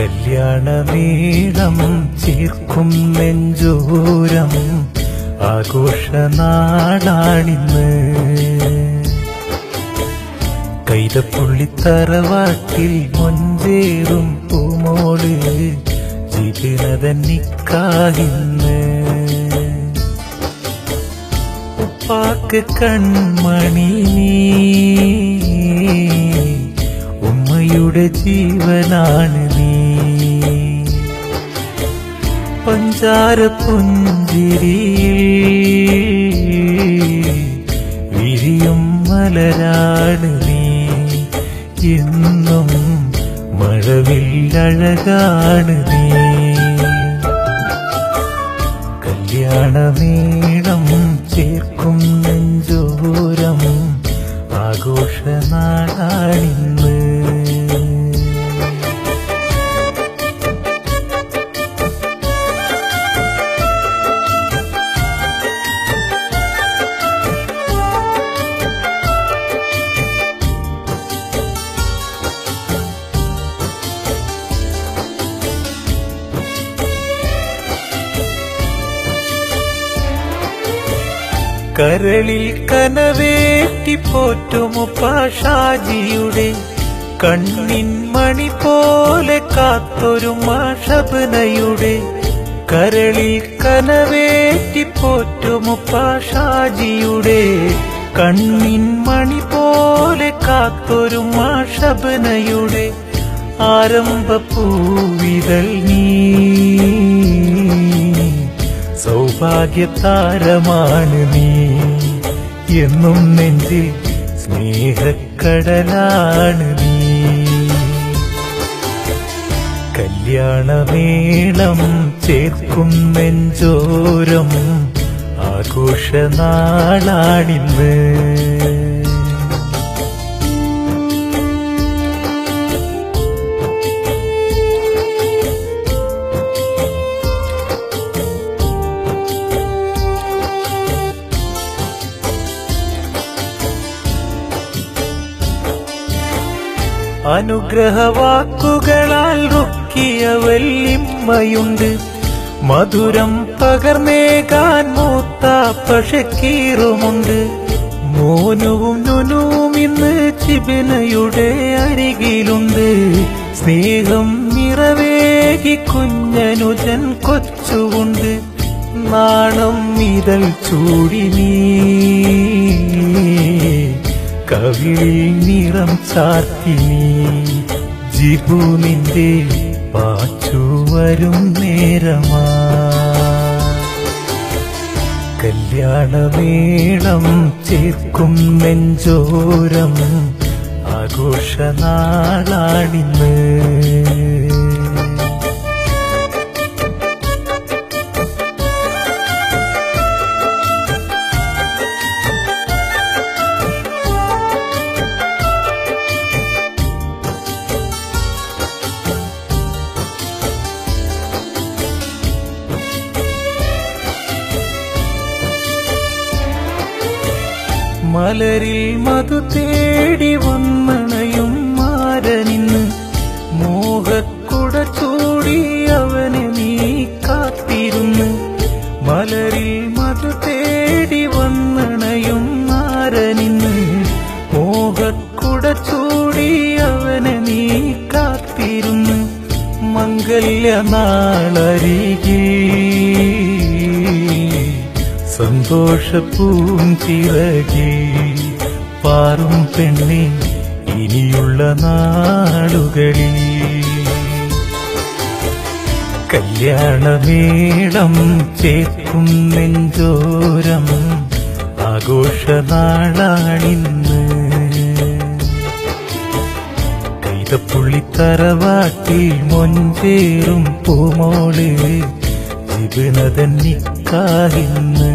കല്യാണമേളം ചേർക്കും നെഞ്ചോരം. ആഘോഷനാടാണിന്ന്. കൈതപ്പുള്ളിത്തറവാട്ടിൽ മൊഞ്ചേറും പൂമോൾ ജീവിതന്നിക്കാഹിന്ന് ഉപ്പാക്ക് കൺമണി ഉമ്മയുടെ ജീവനാണ് നീ പഞ്ചാര പുഞ്ചിരിയിൽ വിരിയും മലരാണ് നീ. എന്നും മഴവില്ലഴകാണ് നീ. കല്യാണമേണം ചേർക്കും നെഞ്ചോരം ആഘോഷനാടാണിന്ന്. കരളിൽ കനവേറ്റി പോറ്റുമുപ്പാഷാജിയുടെ കണ്ണിൻ മണി പോലെ കാത്തൊരു മാഷബനയുടെ കരളിൽ കനവേറ്റി പോറ്റുമുപ്പാഷാജിയുടെ കണ്ണിൻ മണി പോലെ കാത്തൊരു മാഷബനയുടെ ആരംഭപ്പൂവിതൾ നീ. സൗഭാഗ്യതാരമാണ് നീ. എന്നും നെഞ്ചിൽ സ്നേഹക്കടലാണ് നീ. കല്യാണമേളം ചേർക്കും നെഞ്ചോരം ആഘോഷനാളാണിന്ന്. അനുഗ്രഹവാക്കുകളാൽ റുക്കിയ വല്ലിമ്മയുണ്ട് മധുരം പകർന്നേകാൻ മൂത്ത പഷക്കീറുമുണ്ട് മോനുവും നുനുവും ഇന്ന് ചിബിനയുടെ അരികിലുണ്ട്. സ്നേഹം നിറവേകി കുഞ്ഞനുജൻ കൊച്ചുകൊണ്ട് നാണം ഇതൽ ചൂടി നീ കവിളിൽ നിറം ചാർത്തി ജിബു പാച്ചു വരും നേരമാ. കല്യാണമേളം ചേർക്കും നെഞ്ചോരം ആഘോഷനാളാണിന്ന്. മലരിൽ മധു തേടി വന്നണയും മാരനിന്ന്. മോഹക്കുട ചൂടി അവനെ നീ കാത്തിരുന്നു. മലരിൽ മധു തേടി വന്നണയും മാരനിന്ന്. മോഹക്കുട ചൂടി അവനെ നീ കാത്തിരുന്നു. മംഗല്യ നാളരികേ സന്തോഷപ്പൂഞ്ചിറകി പാറും പെണ്ണി ഇനിയുള്ള നാളുകളിൽ. കല്യാണമേളം ചേർക്കും നെഞ്ചോരം ആഘോഷനാളാണിന്ന്. കൈതപ്പുള്ളിത്തറവാട്ടിൽ മൊഞ്ചേറും പൂമോൾ ജിബിനതന്നിക്കാഹിന്ന്